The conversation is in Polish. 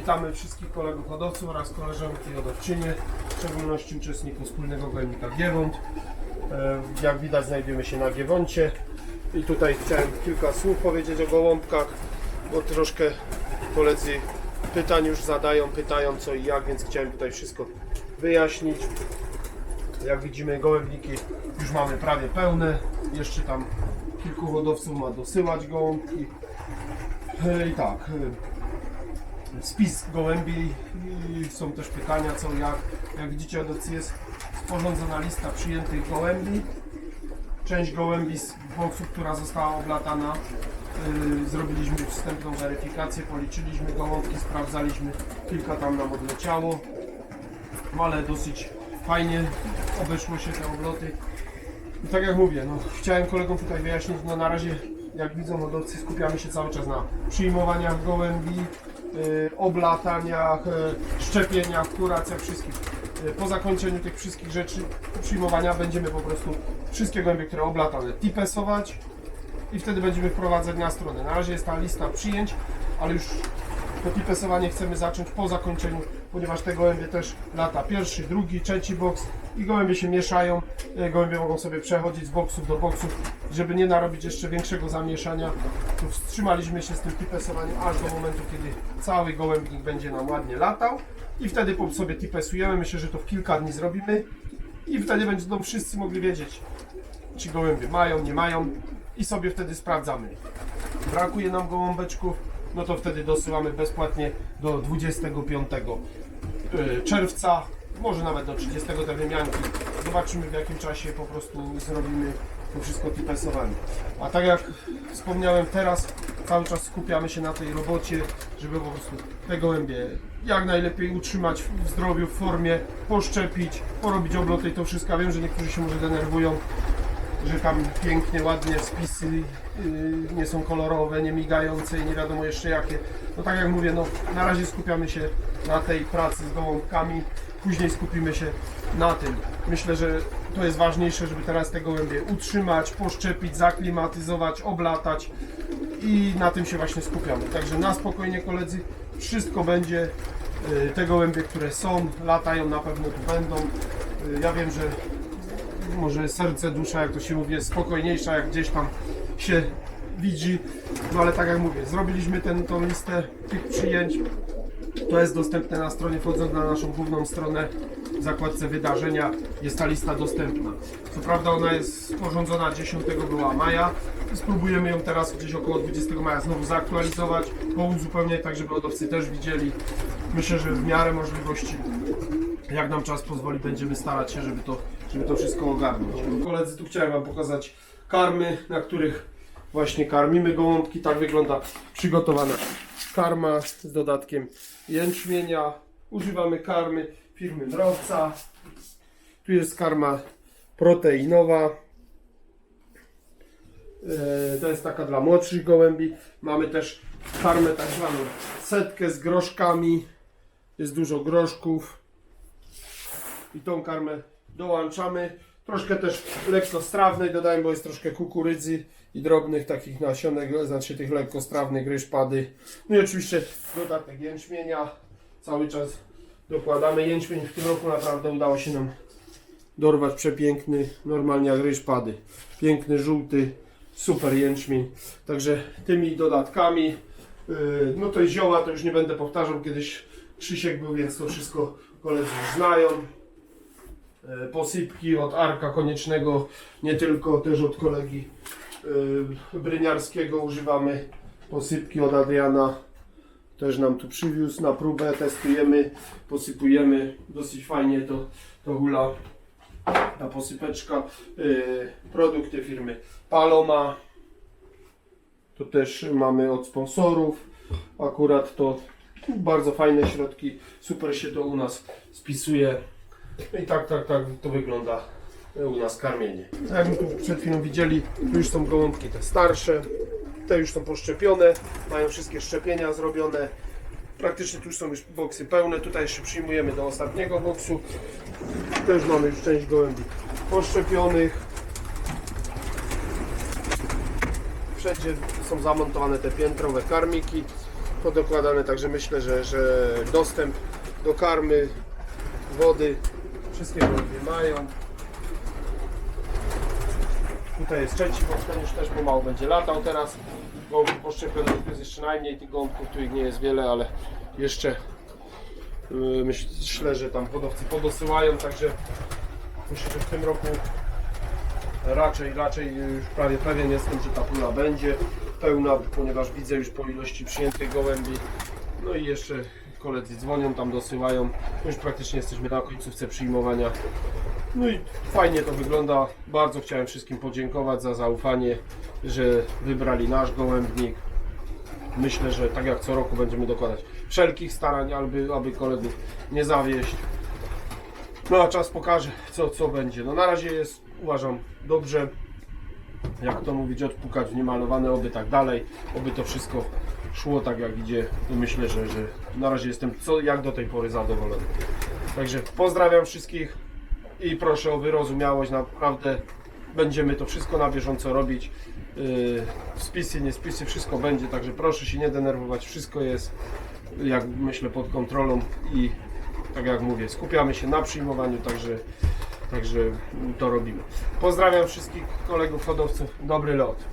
Witamy wszystkich kolegów hodowców oraz koleżanki hodowczynie, w szczególności uczestników wspólnego gojnika Giewont. E, Jak widać znajdujemy się na Giewoncie i tutaj chciałem kilka słów powiedzieć o gołąbkach, bo troszkę koledzy pytań już zadają, pytają co i jak, więc chciałem tutaj wszystko wyjaśnić. Jak widzimy gołębniki już mamy prawie pełne, jeszcze tam kilku hodowców ma dosyłać gołąbki. E, I tak, e, spis gołębi są też pytania co jak. Jak widzicie jest sporządzona lista przyjętych gołębi. Część gołębi z boksów, która została oblatana, yy, zrobiliśmy wstępną weryfikację, policzyliśmy gołąbki, sprawdzaliśmy, kilka tam nam odleciało, no ale dosyć fajnie obeszło się te obloty. I tak jak mówię, no, chciałem kolegom tutaj wyjaśnić, no na razie jak widzą hodowcy skupiamy się cały czas na przyjmowaniach gołębi, oblataniach, yy, szczepieniach, kuracjach, wszystkich. Yy, po zakończeniu tych wszystkich rzeczy przyjmowania będziemy po prostu wszystkie gołębie, które oblatane tipesować i wtedy będziemy wprowadzać na stronę. Na razie jest ta lista przyjęć, ale już to tipesowanie chcemy zacząć po zakończeniu, ponieważ te gołębie też lata pierwszy, drugi, trzeci boks i gołębie się mieszają. E, Gołębie mogą sobie przechodzić z boksów do boksów, żeby nie narobić jeszcze większego zamieszania. To wstrzymaliśmy się z tym tipesowaniem aż do momentu, kiedy cały gołębnik będzie nam ładnie latał i wtedy sobie tipesujemy. Myślę, że to w kilka dni zrobimy i wtedy będą wszyscy mogli wiedzieć, czy gołębie mają, nie mają i sobie wtedy sprawdzamy. Brakuje nam gołąbeczków, no to wtedy dosyłamy bezpłatnie do 25 y, czerwca, może nawet do 30 te wymianki. Zobaczymy w jakim czasie po prostu zrobimy to wszystko tipesowanie. A tak jak wspomniałem teraz, cały czas skupiamy się na tej robocie, żeby po prostu te gołębie jak najlepiej utrzymać w zdrowiu, w formie, poszczepić, porobić obloty i to wszystko. Wiem, że niektórzy się może denerwują, że tam pięknie, ładnie spisy yy, nie są kolorowe, nie migające i nie wiadomo jeszcze jakie. No tak jak mówię, no na razie skupiamy się na tej pracy z gołąbkami, później skupimy się na tym. Myślę, że to jest ważniejsze, żeby teraz te gołębie utrzymać, poszczepić, zaklimatyzować, oblatać i na tym się właśnie skupiamy. Także na spokojnie koledzy, wszystko będzie. Yy, Te gołębie, które są, latają, na pewno tu będą. Yy, Ja wiem, że może serce, dusza, jak to się mówi, jest spokojniejsza, jak gdzieś tam się widzi. No ale tak jak mówię, zrobiliśmy ten, listę tych przyjęć. To jest dostępne na stronie, wchodząc na naszą główną stronę w zakładce wydarzenia jest ta lista dostępna. Co prawda ona jest sporządzona 10 była maja. Spróbujemy ją teraz gdzieś około 20 maja znowu zaktualizować, pouzupełniać tak, żeby hodowcy też widzieli. Myślę, że w miarę możliwości jak nam czas pozwoli, będziemy starać się, żeby to, żeby to wszystko ogarnąć. Koledzy, tu chciałem Wam pokazać karmy, na których właśnie karmimy gołąbki. Tak wygląda przygotowana karma z dodatkiem jęczmienia. Używamy karmy firmy Mrowca. Tu jest karma proteinowa. E, To jest taka dla młodszych gołębi. Mamy też karmę tak zwaną setkę z groszkami. Jest dużo groszków i tą karmę dołączamy. Troszkę też lekkostrawnej dodajemy, bo jest troszkę kukurydzy i drobnych takich nasionek, znaczy tych lekkostrawnych ryżpady. No i oczywiście dodatek jęczmienia. Cały czas dokładamy jęczmień. W tym roku naprawdę udało się nam dorwać przepiękny, normalnie jak ryżpady. Piękny, żółty, super jęczmień. Także tymi dodatkami, yy, no to jest zioła, to już nie będę powtarzał, kiedyś Krzysiek był, więc to wszystko koledzy znają. E, Posypki od Arka Koniecznego, nie tylko, też od kolegi e, Bryniarskiego używamy. Posypki od Adriana też nam tu przywiózł na próbę, testujemy, posypujemy. Dosyć fajnie to, to hula ta posypeczka. E, Produkty firmy Paloma. To też mamy od sponsorów. Akurat to bardzo fajne środki. Super się to u nas spisuje. I tak, tak, tak to wygląda u nas karmienie. Tak Jak tu przed chwilą widzieli, tu już są gołąbki te starsze. Te już są poszczepione, mają wszystkie szczepienia zrobione. Praktycznie tu już są już boksy pełne. Tutaj jeszcze przyjmujemy do ostatniego boksu. Też mamy już część gołębi poszczepionych. Wszędzie są zamontowane te piętrowe karmiki. podokładane, także myślę, że, że dostęp do karmy, wody, wszystkie gołębie mają. Tutaj jest trzeci, już też pomału będzie latał teraz. Gołąbki poszczepionych jest jeszcze najmniej tych gołąbków, ich nie jest wiele, ale jeszcze yy, myślę, że tam hodowcy podosyłają, także myślę, że w tym roku raczej, raczej już prawie pewien jestem, że ta pula będzie pełna, ponieważ widzę już po ilości przyjętych gołębi. No i jeszcze koledzy dzwonią, tam dosyłają. Już praktycznie jesteśmy na końcówce przyjmowania. No i fajnie to wygląda. Bardzo chciałem wszystkim podziękować za zaufanie, że wybrali nasz gołębnik. Myślę, że tak jak co roku będziemy dokładać wszelkich starań, aby, aby kolegów nie zawieść. No a czas pokaże, co, co będzie. No na razie jest, uważam, dobrze. Jak to mówić, odpukać w niemalowane, oby tak dalej, oby to wszystko szło tak jak idzie. I myślę, że, że na razie jestem co, jak do tej pory zadowolony. Także pozdrawiam wszystkich i proszę o wyrozumiałość. Naprawdę będziemy to wszystko na bieżąco robić. Yy, Spisy, nie spisy, wszystko będzie, także proszę się nie denerwować. Wszystko jest, jak myślę, pod kontrolą i tak jak mówię, skupiamy się na przyjmowaniu, także, także to robimy. Pozdrawiam wszystkich kolegów hodowców. Dobry lot.